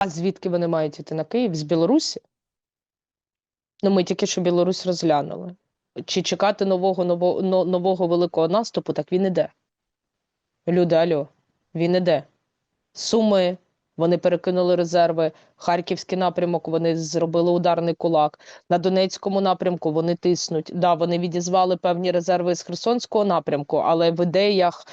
А звідки вони мають іти на Київ? З Білорусі? Ну, ми тільки що Білорусь розглянули. Чи чекати нового, нового, нового великого наступу, так він іде. Люди, альо, він іде. Суми, вони перекинули резерви. Харківський напрямок, вони зробили ударний кулак. На Донецькому напрямку вони тиснуть. Да, вони відізвали певні резерви з Херсонського напрямку, але в ідеях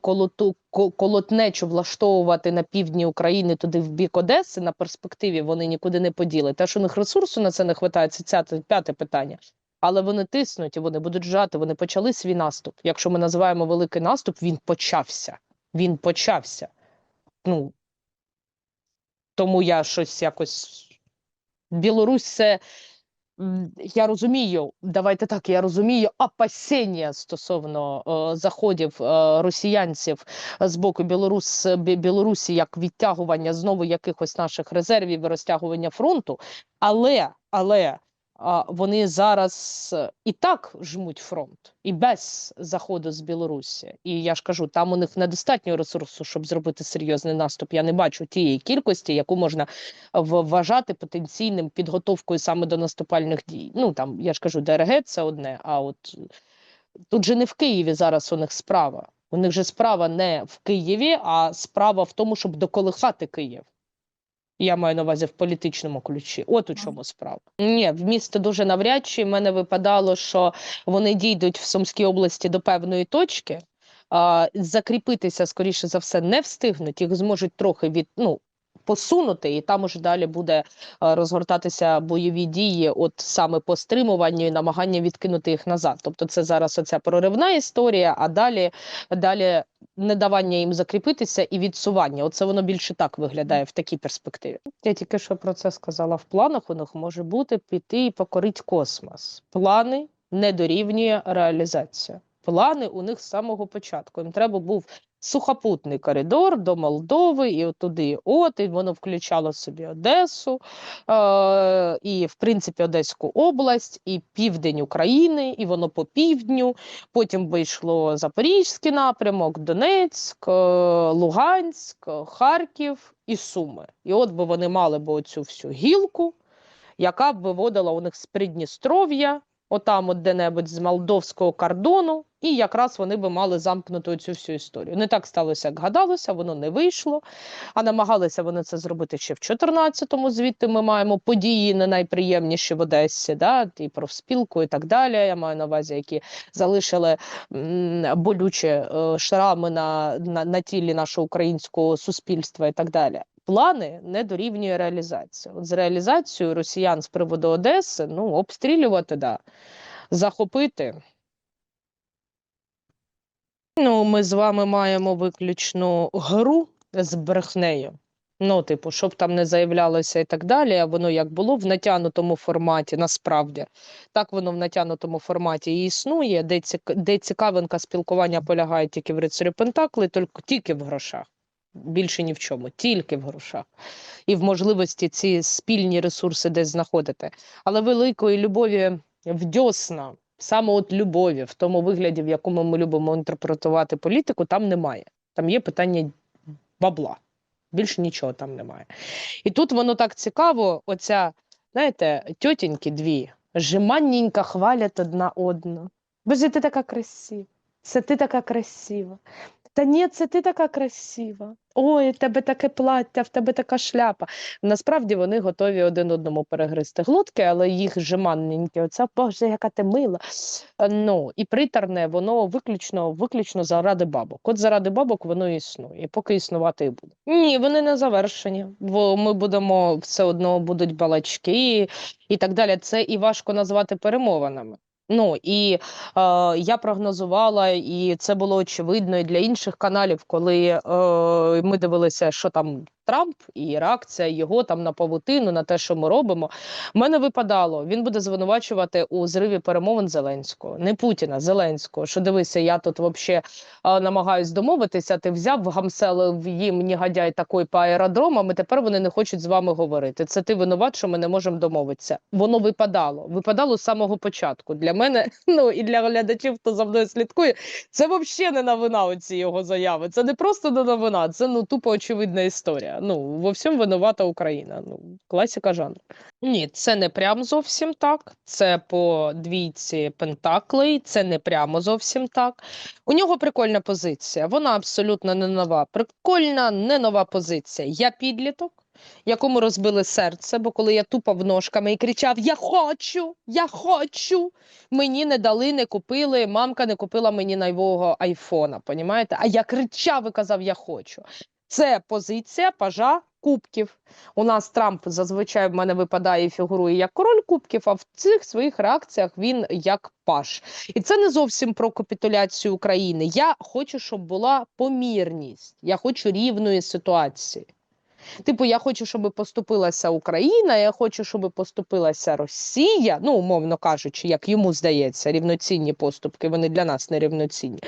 колоту, колотнечу влаштовувати на півдні України туди в бік Одеси на перспективі вони нікуди не поділи. Те, що у них ресурсу на це не вистачає, це ця- п'яте питання. Але вони тиснуть і вони будуть жати. Вони почали свій наступ. Якщо ми називаємо великий наступ, він почався. Він почався. Ну тому я щось якось. Білорусь це. Я розумію, давайте так, я розумію опасіння стосовно е, заходів е, росіянців з боку Білорус, Білорусі як відтягування знову якихось наших резервів і розтягування фронту. Але, але вони зараз е, і так жмуть фронт, і без заходу з Білорусі. І я ж кажу, там у них недостатньо ресурсу, щоб зробити серйозний наступ. Я не бачу тієї кількості, яку можна вважати потенційним підготовкою саме до наступальних дій. Ну там я ж кажу, ДРГ це одне. А от тут же не в Києві зараз у них справа. У них же справа не в Києві, а справа в тому, щоб доколихати Київ. Я маю на увазі в політичному ключі. От у чому справа. Ні, в місто дуже навряд чи в мене випадало, що вони дійдуть в Сумській області до певної точки. А, закріпитися, скоріше за все, не встигнуть. Їх зможуть трохи від ну посунути, і там уже далі буде е, розгортатися бойові дії, от саме по стримуванню і намагання відкинути їх назад. Тобто, це зараз оця проривна історія, а далі, далі не давання їм закріпитися і відсування. Оце воно більше так виглядає в такій перспективі. Я тільки що про це сказала. В планах у них може бути піти і покорити космос. Плани не дорівнює реалізація. Плани у них з самого початку. Їм треба був сухопутний коридор до Молдови і от туди. От і воно включало собі Одесу, е- і в принципі Одеську область, і південь України, і воно по півдню. Потім вийшло Запорізький напрямок, Донецьк, е, Луганськ, Харків і Суми. І от би вони мали б оцю всю гілку, яка б виводила у них з Придністров'я, отам от де-небудь з молдовського кордону, і якраз вони би мали замкнути цю всю історію. Не так сталося, як гадалося, воно не вийшло. А намагалися вони це зробити ще в 14-му. Звідти ми маємо події не найприємніші в Одесі, да, і профспілку, і так далі. Я маю на увазі, які залишили болючі е, шрами на, на, на тілі нашого українського суспільства і так далі. Плани не дорівнює реалізації. От з реалізацією росіян з приводу Одеси, ну, обстрілювати, да. захопити. Ну, ми з вами маємо виключну гру з брехнею. Ну, типу, щоб там не заявлялося і так далі, а воно як було в натягнутому форматі, насправді. Так воно в натягнутому форматі і існує, де, цікавинка спілкування полягає тільки в рицарю Пентакли, тільки в грошах. Більше ні в чому, тільки в грошах. І в можливості ці спільні ресурси десь знаходити. Але великої любові в дьосна, саме от любові, в тому вигляді, в якому ми любимо інтерпретувати політику, там немає. Там є питання бабла. Більше нічого там немає. І тут воно так цікаво, оця, знаєте, тьотіньки дві, жеманненько хвалять одна одну. Боже, ти така красива. Це ти така красива. Та ні, це ти така красива. Ой, в тебе таке плаття, в тебе така шляпа. Насправді вони готові один одному перегризти глотки, але їх жеманненьке, оця Боже, яка ти мила. Ну, і приторне, воно виключно, виключно заради бабок. От заради бабок воно існує, поки існувати і буде. Ні, вони не завершені, бо ми будемо все одно будуть балачки і так далі. Це і важко назвати перемовинами. Ну і е, я прогнозувала, і це було очевидно і для інших каналів, коли е, ми дивилися, що там Трамп і реакція його там на павутину, на те, що ми робимо. В мене випадало, він буде звинувачувати у зриві перемовин Зеленського, не Путіна, Зеленського. Що дивися, я тут взагалі намагаюсь домовитися. Ти взяв гамселив їм негодяй такий по аеродромам, і тепер вони не хочуть з вами говорити. Це ти винуват, що ми не можемо домовитися. Воно випадало. Випадало з самого початку. Для мене, ну і для глядачів, хто за мною слідкує, це взагалі не новина. Оці його заяви. Це не просто не новина, це ну тупо очевидна історія. Ну, во всьому винувата Україна. Ну, класика жанру. Ні, це не прям зовсім так. Це по двійці Пентаклей, це не прямо зовсім так. У нього прикольна позиція. Вона абсолютно не нова. Прикольна, не нова позиція. Я підліток, якому розбили серце, бо коли я тупав ножками і кричав: Я хочу, я хочу. Мені не дали, не купили. Мамка не купила мені нового айфона. Понімаєте? А я кричав і казав: Я хочу. Це позиція пажа кубків. У нас Трамп зазвичай в мене випадає фігурує як король кубків, а в цих своїх реакціях він як паж. І це не зовсім про капітуляцію України. Я хочу, щоб була помірність. Я хочу рівної ситуації. Типу, я хочу, щоб поступилася Україна, я хочу, щоб поступилася Росія, ну, умовно кажучи, як йому здається, рівноцінні поступки, вони для нас не рівноцінні.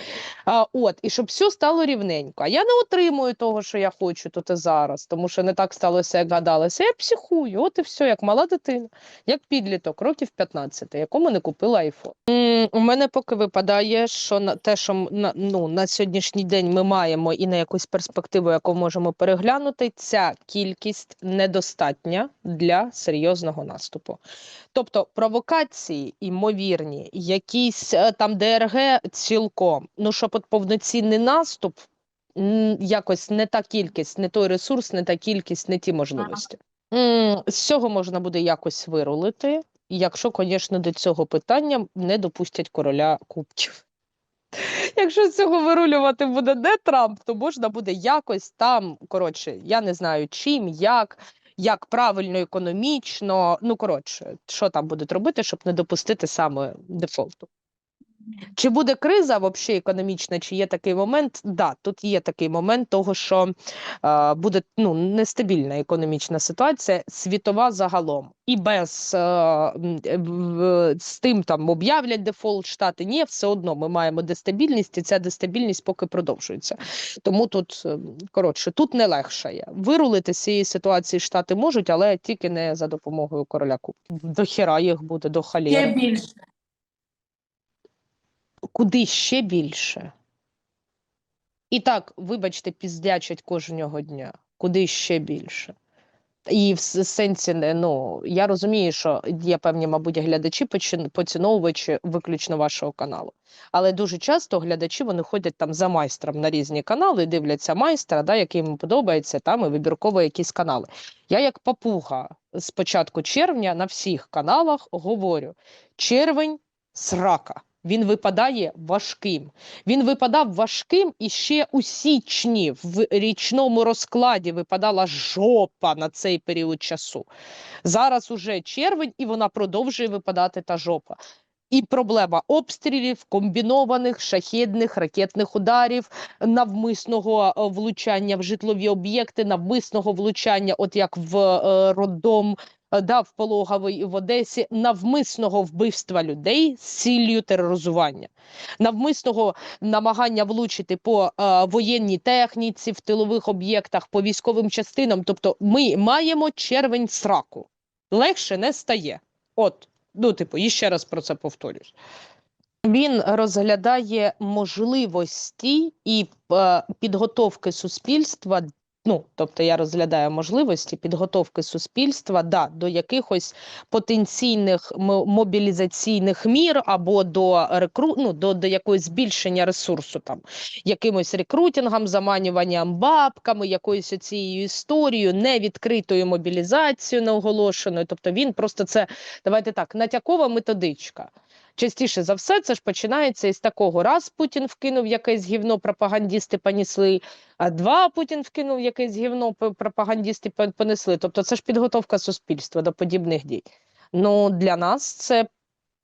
А, от, і щоб все стало рівненько. А я не отримую того, що я хочу тут і зараз, тому що не так сталося, як гадалося. Я психую, от і все, як мала дитина, як підліток, років 15, якому не купила айфон. У мене поки випадає, що на те, що на, ну, на сьогоднішній день ми маємо і на якусь перспективу, яку можемо переглянути, ця кількість недостатня для серйозного наступу. Тобто провокації імовірні, якісь е, там ДРГ цілком. Ну, щоб от повноцінний наступ, якось не та кількість, не той ресурс, не та кількість, не ті можливості. З цього можна буде якось вирулити, якщо, звісно, до цього питання не допустять короля кубків. Якщо з цього вирулювати буде не Трамп, то можна буде якось там, коротше, я не знаю чим, як, як правильно, економічно. Ну, коротше, що там будуть робити, щоб не допустити саме дефолту. Чи буде криза взагалі економічна, чи є такий момент? Да, тут є такий момент того, що е, буде ну, нестабільна економічна ситуація, світова загалом. І без е, е, з тим там об'являть дефолт штати. Ні, все одно ми маємо дестабільність, і ця дестабільність поки продовжується. Тому тут е, коротше, тут не легшає. Вирулити з цієї ситуації штати можуть, але тільки не за допомогою короля кубків. До хіра їх буде, до Ще халєри. більше. Куди ще більше? І так, вибачте, піздячать кожного дня. Куди ще більше? І в сенсі, ну, я розумію, що є певні, мабуть, глядачі, поціновувачі виключно вашого каналу. Але дуже часто глядачі вони ходять там за майстром на різні канали, дивляться майстра, да, який їм подобається, там і вибірково якісь канали. Я як папуга з початку червня на всіх каналах говорю: червень срака. Він випадає важким. Він випадав важким і ще у січні в річному розкладі випадала жопа на цей період часу. Зараз уже червень, і вона продовжує випадати та жопа. І проблема обстрілів, комбінованих шахедних ракетних ударів, навмисного е, влучання в житлові об'єкти, навмисного влучання, от як в е, роддом, е, да, в пологовий в Одесі, навмисного вбивства людей з ціллю тероризування, навмисного намагання влучити по е, воєнній техніці, в тилових об'єктах, по військовим частинам. Тобто, ми маємо червень сраку. Легше не стає. От, ну, типу, і ще раз про це повторюсь. Він розглядає можливості і е, підготовки суспільства. Ну, тобто я розглядаю можливості підготовки суспільства да, до якихось потенційних мобілізаційних мір або до рекру... ну, до, до якогось збільшення ресурсу, там, якимось рекрутингом, заманюванням бабками, якоюсь цією історією, невідкритою мобілізацією неоголошеною. Тобто він просто це, давайте так, натякова методичка. Частіше за все, це ж починається із такого: раз Путін вкинув якесь гівно, пропагандісти понесли, а два Путін вкинув якесь гівно, пропагандісти понесли. Тобто, це ж підготовка суспільства до подібних дій. Ну для нас це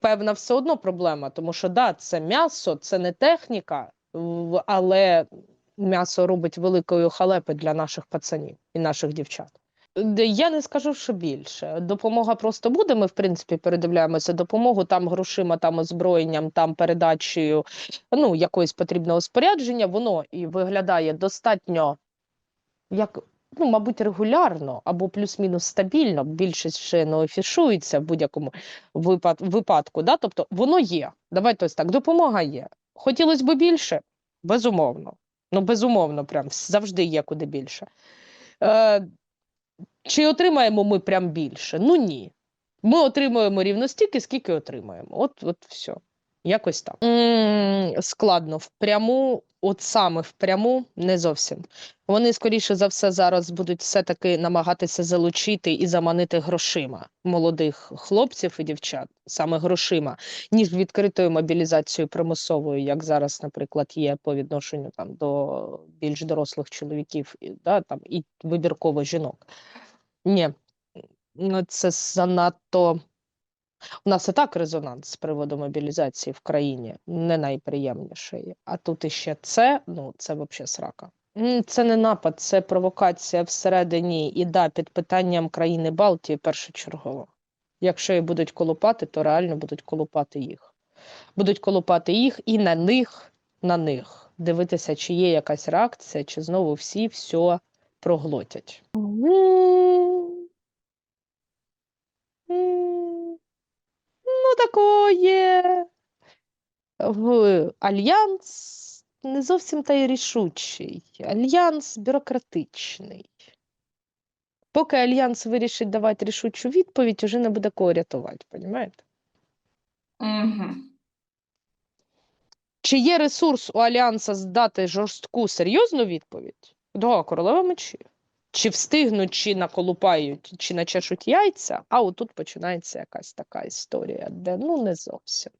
певна все одно проблема, тому що да, це м'ясо, це не техніка, але м'ясо робить великою халепи для наших пацанів і наших дівчат. Я не скажу, що більше. Допомога просто буде. Ми, в принципі, передивляємося допомогу там грошима, там озброєнням, там передачею ну, якогось потрібного спорядження. Воно і виглядає достатньо, як, ну, мабуть, регулярно або плюс-мінус стабільно. Більшість ще не афішується в будь-якому випад, випадку. Да? Тобто воно є. Давайте ось так. Допомога є. Хотілося б більше? Безумовно. Ну, безумовно, прям завжди є куди більше. Е, чи отримаємо ми прям більше? Ну ні. Ми отримуємо рівно стільки, скільки отримаємо. От, от все. Якось так. м складно. Впряму, от саме впряму, не зовсім. Вони, скоріше за все, зараз будуть все-таки намагатися залучити і заманити грошима молодих хлопців і дівчат, саме грошима, ніж відкритою мобілізацією примусовою, як зараз, наприклад, є по відношенню там до більш дорослих чоловіків, і, да, там, і вибірково жінок. Ні, ну, це занадто. У нас і так резонанс з приводу мобілізації в країні не найприємніший. А тут іще це, ну це взагалі срака. Це не напад, це провокація всередині і да, під питанням країни Балтії першочергово. Якщо і будуть колупати, то реально будуть колупати їх. Будуть колупати їх і на них, на них дивитися, чи є якась реакція, чи знову всі все проглотять. Ну, такое. В альянс не зовсім та й рішучий. Альянс бюрократичний. Поки альянс вирішить давати рішучу відповідь, уже не буде кого рятувати, понімаєте? Угу. Чи є ресурс у альянса здати жорстку серйозну відповідь? Да, королева мечі. Чи встигнуть, чи наколупають, чи начешуть яйця, а отут починається якась така історія, де ну не зовсім.